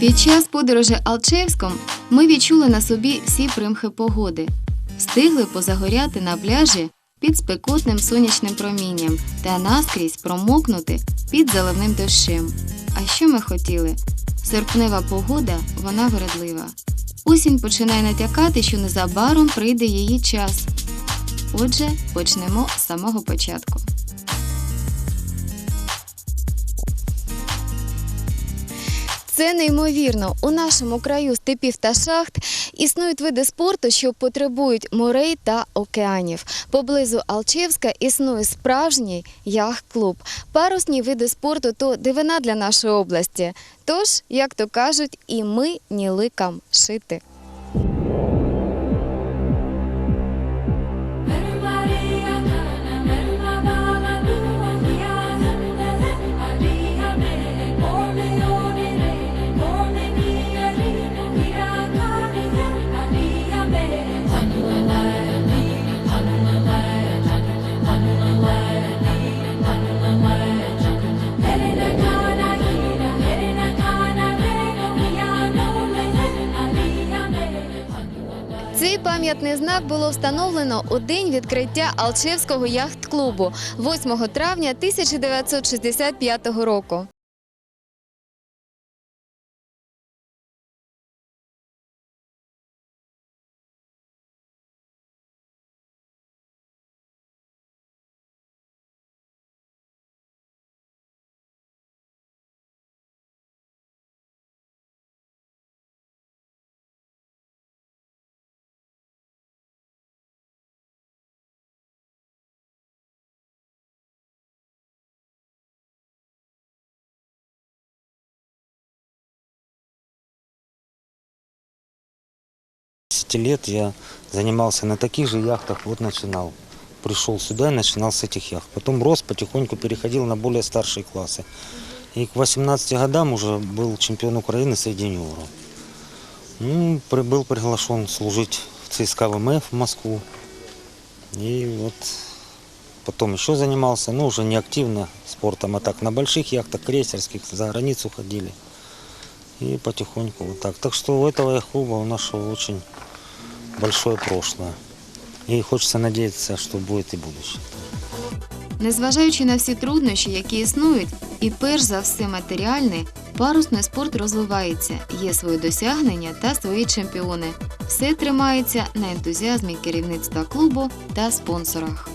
Під час подорожі Алчевськом ми відчули на собі всі примхи погоди, встигли позагоряти на пляжі під спекотним сонячним промінням та наскрізь промокнути під заливним дощем. А що ми хотіли? Серпнева погода, вона вередлива. Осінь починає натякати, що незабаром прийде її час. Отже, почнемо з самого початку. Це неймовірно. У нашому краю степів та шахт існують види спорту, що потребують морей та океанів. Поблизу Алчевська існує справжній яхт-клуб. Парусні види спорту то дивина для нашої області. Тож, як то кажуть, і ми ні ликам шити. Пам'ятний знак було встановлено у день відкриття Алчевського яхт-клубу 8 травня 1965 року. 10 лет я занимался на таких же яхтах, вот начинал. Пришел сюда и начинал с этих яхт. Потом рос, потихоньку переходил на более старшие классы. И к 18 годам уже был чемпион Украины среди юниоров. Ну, был приглашен служить в ЦСКА ВМФ в Москву. И вот потом еще занимался, ну уже не активно спортом, а так на больших яхтах, крейсерских, за границу ходили. И потихоньку вот так. Так что у этого клуба у нашего очень большое прошлое. И хочется надеяться, что будет и будущее. Незважаючи на всі труднощі, які існують, і перш за все матеріальне, парусний спорт розвивається, є свої досягнення та свої чемпіони. Все тримається на ентузіазмі керівництва клубу та спонсорах.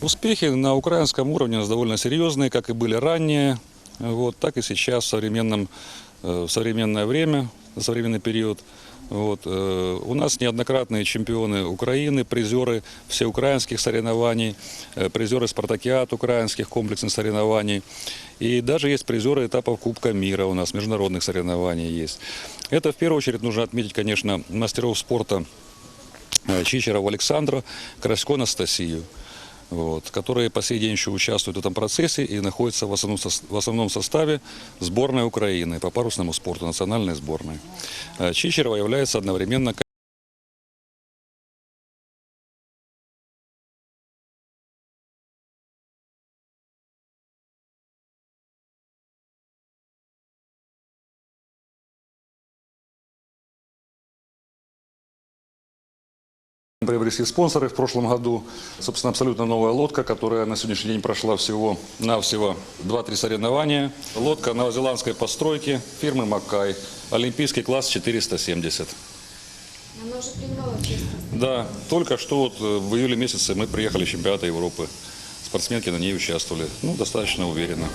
Успехи на украинском уровне у нас довольно серьезные, как и были ранее, Вот, так и сейчас в, современном, э, в современное время, в современный период. Вот, э, у нас неоднократные чемпионы Украины, призеры всеукраинских соревнований, э, призеры спартакиад украинских комплексных соревнований. И даже есть призеры этапов Кубка мира у нас, международных соревнований есть. Это в первую очередь нужно отметить, конечно, мастеров спорта э, Чичерова Александра, Красько Анастасию вот, которые по сей день еще участвуют в этом процессе и находятся в основном, сос- в основном составе сборной Украины по парусному спорту, национальной сборной. Э, Чичерова является одновременно Приобрели спонсоры в прошлом году. Собственно, абсолютно новая лодка, которая на сегодняшний день прошла всего-навсего 2-3 соревнования. Лодка новозеландской постройки фирмы Маккай. Олимпийский класс 470. Вона вже приймала участь. Да, только что вот э, в июле месяце мы приехали с чемпионата Европы. Спортсменки на ней участвовали. Ну, достаточно уверенно.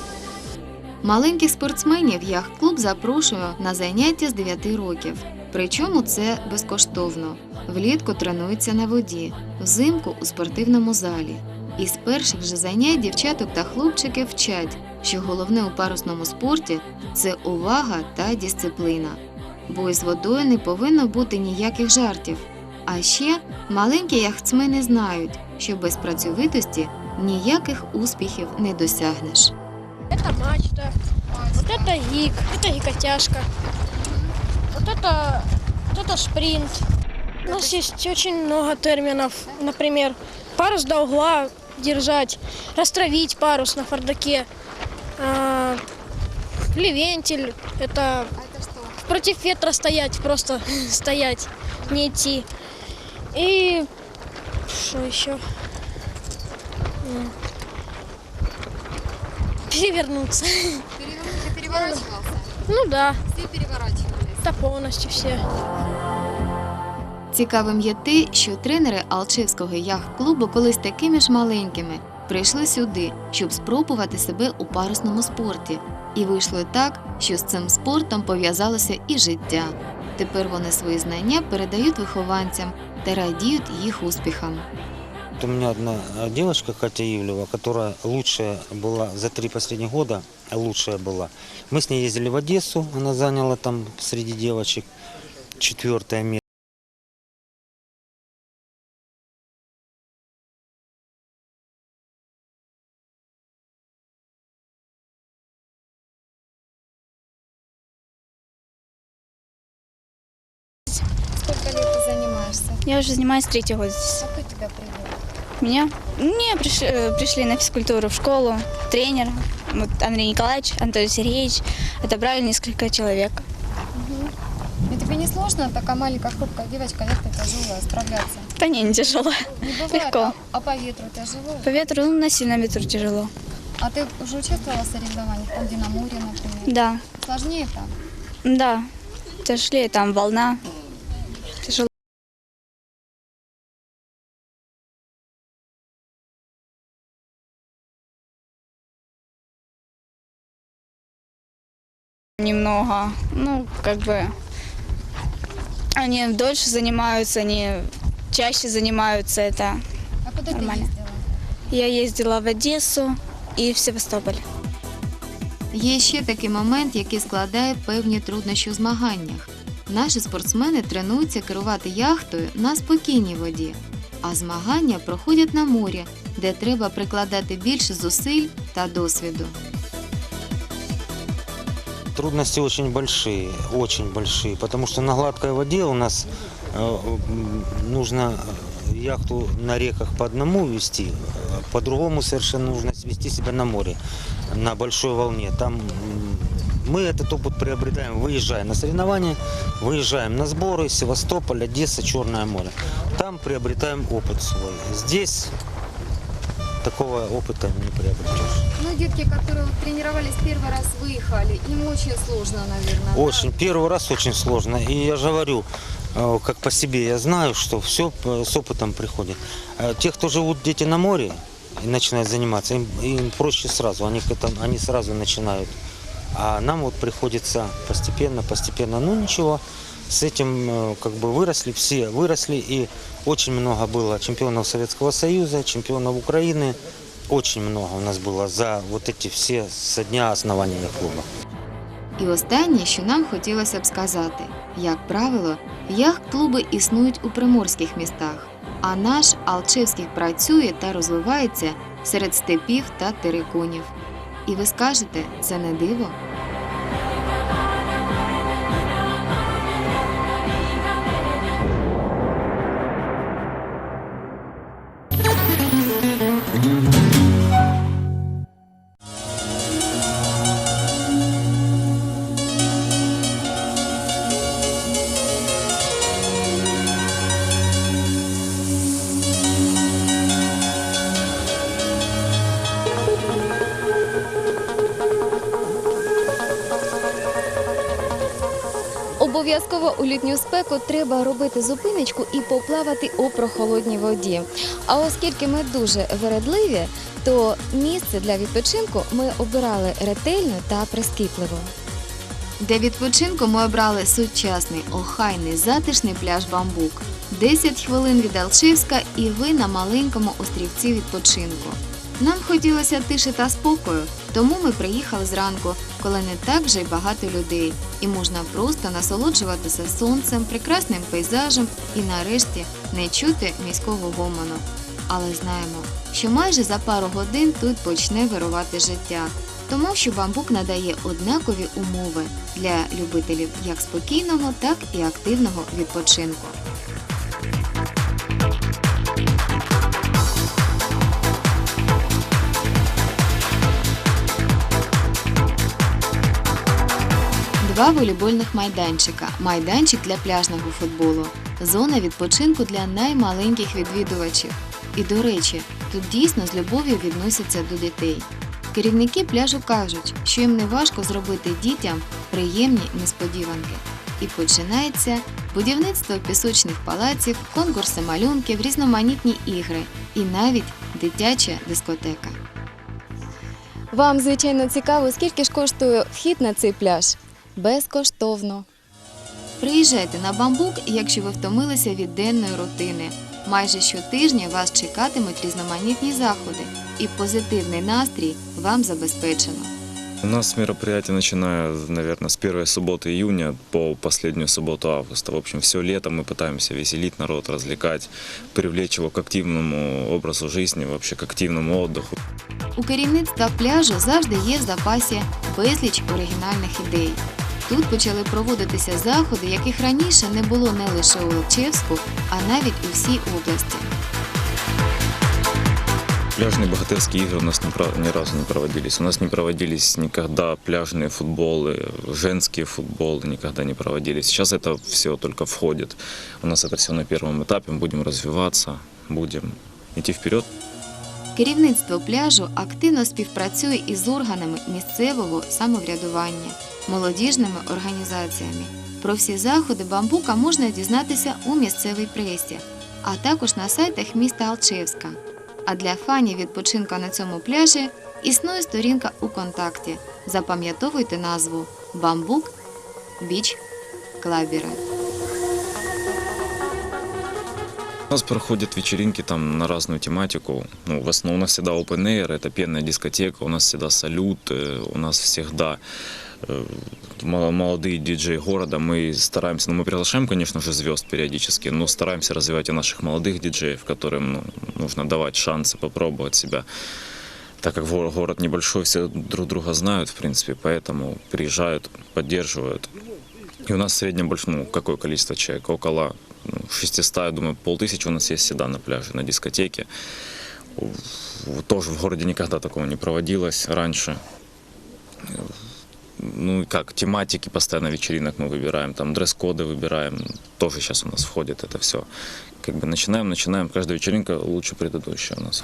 Маленьких спортсменів яхт-клуб запрошує на заняття з 9 років. Причому це безкоштовно. Влітку тренуються на воді, взимку у спортивному залі. І з перших же занять дівчаток та хлопчики вчать, що головне у парусному спорті це увага та дисципліна. Бо із водою не повинно бути ніяких жартів. А ще маленькі яхтсмени знають, що без працьовитості ніяких успіхів не досягнеш. Это мачта, вот это гик, это гикотяжка, Вот это, вот это шпринт. У нас есть очень много терминов, например, парус до угла держать, растравить парус на фардаке, Левентиль, это А це що? против ветра стоять, просто стоять, не идти. И что еще? Перевернуться. Ти переворачувався? Ну да, Всі переворачувалися. Это полностью все. Цікавим є те, що тренери Алчевського яхт-клубу колись такими ж маленькими прийшли сюди, щоб спробувати себе у парусному спорті. І вийшло так, що з цим спортом пов'язалося і життя. Тепер вони свої знання передають вихованцям та радіють їх успіхам. Вот у меня одна э, девочка, Катя Ивлева, которая лучшая была за три последних года, лучшая была. Мы с ней ездили в Одессу, она заняла там среди девочек четвертое место. Скільки років ти займаєшся? Я уже занимаюсь третий год здесь. А хто тебе привів? Меня? Не, пришли, э, пришли на физкультуру в школу, тренер, вот Андрей Николаевич, Анатолий Сергеевич. Отобрали несколько человек. И тебе не сложно, такая маленькая хрупкая девочка, яхта тяжелая, справляться? Да не, не тяжело. Не бывает, Легко. А, а по ветру тяжело? По ветру, ну, на сильном ветру тяжело. А ты уже участвовала в соревнованиях, там, где на море, например? Да, Сложнее там? да, тяжелее, там волна. Немного, ну, как бы, они дольше занимаются, они чаще занимаются, это А куда Нормально. ты ездила? Я ездила в Одессу и в Севастополь. Є ще такий момент, який складає певні труднощі у змаганнях. Наші спортсмени тренуються керувати яхтою на спокійній воді, а змагання проходять на морі, де треба прикладати більше зусиль та досвіду. Трудности очень большие, очень большие, потому что на гладкой воде у нас э, нужно э, яхту на реках по одному вести, э, по-другому совершенно нужно вести себя на море, на большой волне. Там мы этот опыт приобретаем, выезжая на соревнования, выезжаем на сборы, Севастополь, Одесса, Черное море. Там приобретаем опыт свой. Здесь такого опыта не приобретешь. Ну, детки, которые вот тренировались первый раз, выехали, им очень сложно, наверное. Очень. Первый раз очень сложно. И я же говорю, э, как по себе, я знаю, что все с опытом приходит. Э, Те, кто живут дети на море и начинают заниматься, им, им проще сразу, они, к этому, они сразу начинают. А нам вот приходится постепенно, постепенно, ну ничего, с этим э, как бы выросли, все выросли, и очень много было чемпионов Советского Союза, чемпионов Украины, очень много у нас было за вот эти все со дня основания клуба. І останнє, що нам хотілося б сказати: як правило, яхт-клуби існують у приморських містах, а наш Алчевський працює та розвивається серед степів та териконів. І ви скажете, це не диво? Літню спеку треба робити зупиночку і поплавати у прохолодній воді. А оскільки ми дуже вередливі, то місце для відпочинку ми обирали ретельно та прискіпливо. Для відпочинку ми обрали сучасний, охайний, затишний пляж Бамбук. 10 хвилин від Алчевська і ви на маленькому острівці відпочинку. Нам хотілося тиші та спокою, тому ми приїхали зранку, коли не так вже й багато людей, і можна просто насолоджуватися сонцем, прекрасним пейзажем і нарешті не чути міського гомону. Але знаємо, що майже за пару годин тут почне вирувати життя, тому що бамбук надає однакові умови для любителів як спокійного, так і активного відпочинку. Два волейбольних майданчика, майданчик для пляжного футболу, зона відпочинку для наймаленьких відвідувачів. І до речі, тут дійсно з любов'ю відносяться до дітей. Керівники пляжу кажуть, що їм не важко зробити дітям приємні несподіванки. І починається будівництво пісочних палаців, конкурси малюнків, різноманітні ігри і навіть дитяча дискотека. Вам, звичайно, цікаво, скільки ж коштує вхід на цей пляж? Безкоштовно. Приїжджайте на бамбук, якщо ви втомилися від денної рутини. Майже щотижня вас чекатимуть різноманітні заходи, і позитивний настрій вам забезпечено. У нас мероприятие, начиная, наверное, с первой субботы июня по последнюю субботу августа. В общем, все лето мы пытаемся веселить народ, развлекать, привлечь его к активному образу жизни, вообще к активному отдыху. У керівництва пляжу завжди є в запасі безліч оригінальних ідей. Тут почали проводитися заходи, яких раніше не було не лише у Лучевську, а навіть у всій області. Пляжные богатырские игры у нас ни, про- ни разу не проводились. У нас не проводились никогда пляжные футболы, женские футболы никогда не проводились. Сейчас это все только входит. У нас это все на первом этапе. Мы будем развиваться, будем идти вперед. Керівництво пляжу активно співпрацює із органами місцевого самоврядування, молодіжними організаціями. Про всі заходи бамбука можна дізнатися у місцевій пресі, а також на сайтах міста Алчевська. А для фанів відпочинку на цьому пляжі існує сторінка у контакті. Запам'ятовуйте назву Бамбук Біч Клабіра. У нас проходят вечеринки там на разную тематику. Ну, в основном у нас всегда open air, это пенная дискотека, у нас всегда салют, э, у нас всегда э, молодые диджеи города. Мы стараемся, ну, мы приглашаем, конечно же, звезд периодически, но стараемся развивать и наших молодых диджеев, которым ну, нужно давать шансы попробовать себя. Так как го- город небольшой, все друг друга знают, в принципе, поэтому приезжают, поддерживают. И у нас в среднем больше, ну, какое количество человек? Около 600, я думаю, полтысячи у нас есть всегда на пляже, на дискотеке. Тоже в городе никогда такого не проводилось раньше. Ну и как, тематики постоянно вечеринок мы выбираем, там дресс-коды выбираем, тоже сейчас у нас входит это все. Как бы начинаем, начинаем, каждая вечеринка лучше предыдущая у нас.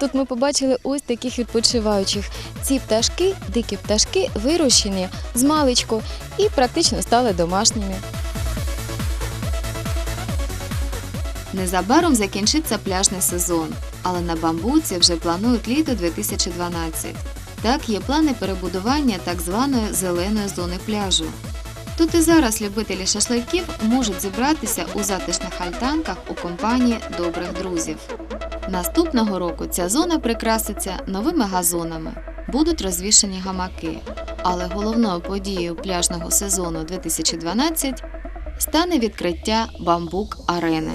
Тут ми побачили ось таких відпочиваючих. Ці пташки, дикі пташки, вирощені з маличку і практично стали домашніми. Незабаром закінчиться пляжний сезон, але на бамбуці вже планують літо 2012. Так є плани перебудування так званої зеленої зони пляжу. Тут і зараз любителі шашликів можуть зібратися у затишних альтанках у компанії добрих друзів. Наступного року ця зона прикраситься новими газонами, будуть розвішені гамаки. Але головною подією пляжного сезону 2012 стане відкриття бамбук арени.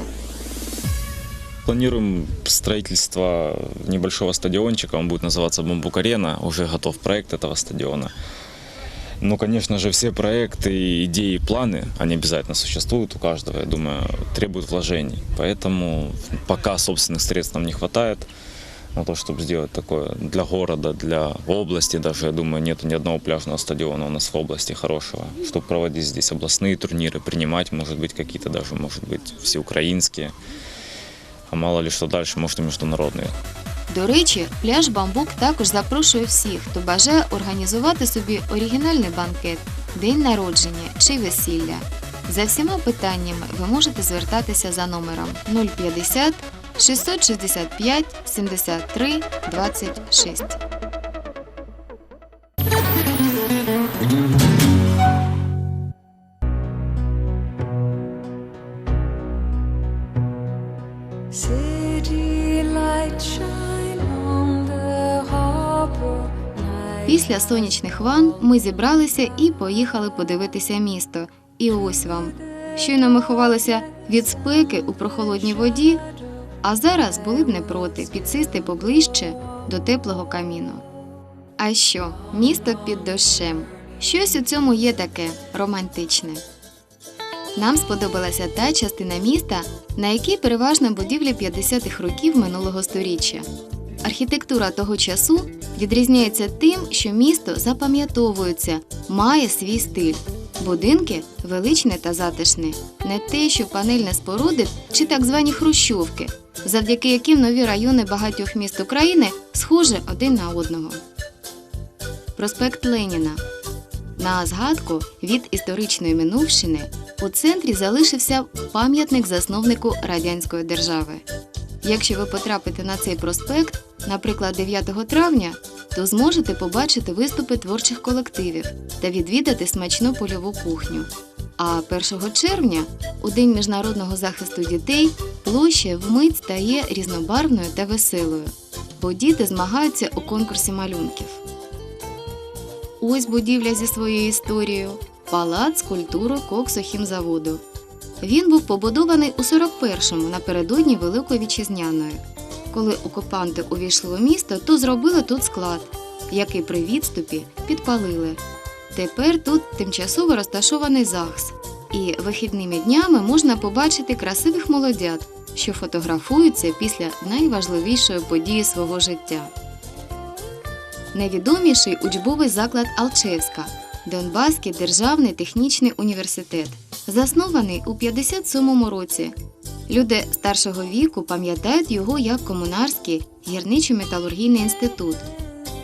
Планируем строительство небольшого стадиончика, он будет называться Бамбук-арена, уже готов проект этого стадиона. Ну, конечно же, все проекты, идеи, планы, они обязательно существуют у каждого, я думаю, требуют вложений. Поэтому пока собственных средств нам не хватает на то, чтобы сделать такое для города, для области даже, я думаю, нет ни одного пляжного стадиона у нас в области хорошего, чтобы проводить здесь областные турниры, принимать, может быть, какие-то даже, может быть, всеукраинские. А мало ли что дальше, может и международные. До речі, пляж Бамбук також запрошує всіх, хто бажає організувати собі оригінальний банкет, день народження чи весілля. За всіма питаннями ви можете звертатися за номером 050 665 73 26. City lights shine Після сонячних ванн ми зібралися і поїхали подивитися місто. І ось вам. Щойно ми ховалися від спеки у прохолодній воді, а зараз були б не проти підсисти поближче до теплого каміну. А що, місто під дощем. Щось у цьому є таке романтичне. Нам сподобалася та частина міста, на якій переважно будівлі 50-х років минулого сторіччя. Архітектура того часу відрізняється тим, що місто запам'ятовується, має свій стиль. Будинки величне та затишне, не те, що панельні споруди чи так звані хрущовки, завдяки яким нові райони багатьох міст України схожі один на одного. Проспект Леніна. На згадку від історичної минувщини у центрі залишився пам'ятник засновнику радянської держави. Якщо ви потрапите на цей проспект, наприклад, 9 травня, то зможете побачити виступи творчих колективів та відвідати смачну польову кухню. А 1 червня, у День міжнародного захисту дітей, площа вмить стає різнобарвною та веселою, бо діти змагаються у конкурсі малюнків. Ось будівля зі своєю історією палац культури коксохімзаводу. Він був побудований у 41-му напередодні Великої Вітчизняної. Коли окупанти увійшли у місто, то зробили тут склад, який при відступі підпалили. Тепер тут тимчасово розташований ЗАГС, і вихідними днями можна побачити красивих молодят, що фотографуються після найважливішої події свого життя. Найвідоміший учбовий заклад Алчевська Донбаський державний технічний університет, заснований у 57-му році. Люди старшого віку пам'ятають його як комунарський гірничо-металургійний інститут.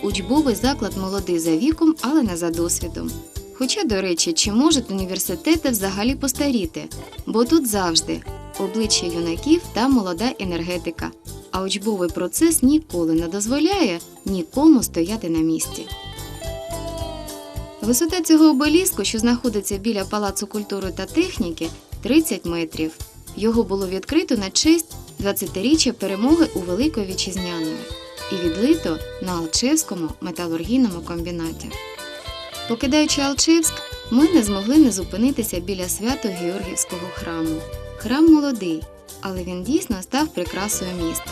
Учбовий заклад молодий за віком, але не за досвідом. Хоча, до речі, чи можуть університети взагалі постаріти, бо тут завжди обличчя юнаків та молода енергетика, а учбовий процес ніколи не дозволяє нікому стояти на місці. Висота цього обеліску, що знаходиться біля Палацу культури та техніки, 30 метрів. Його було відкрито на честь 20-річчя перемоги у Великої Вітчизняної і відлито на Алчевському металургійному комбінаті. Покидаючи Алчевськ, ми не змогли не зупинитися біля свято-Георгівського храму. Храм молодий, але він дійсно став прикрасою міста.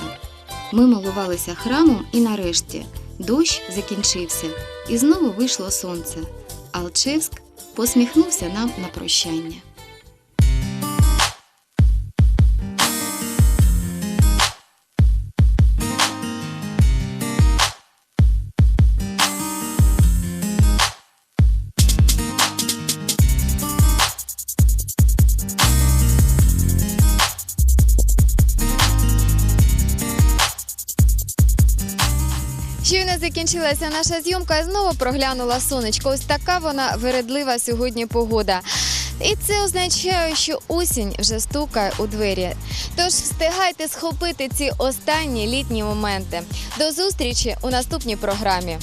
Ми милувалися храмом і нарешті дощ закінчився, і знову вийшло сонце. Алчевськ посміхнувся нам на прощання. Закінчилася наша зйомка, знову проглянула сонечко. Ось така вона вередлива сьогодні погода. І це означає, що осінь вже стукає у двері. Тож встигайте схопити ці останні літні моменти. До зустрічі у наступній програмі.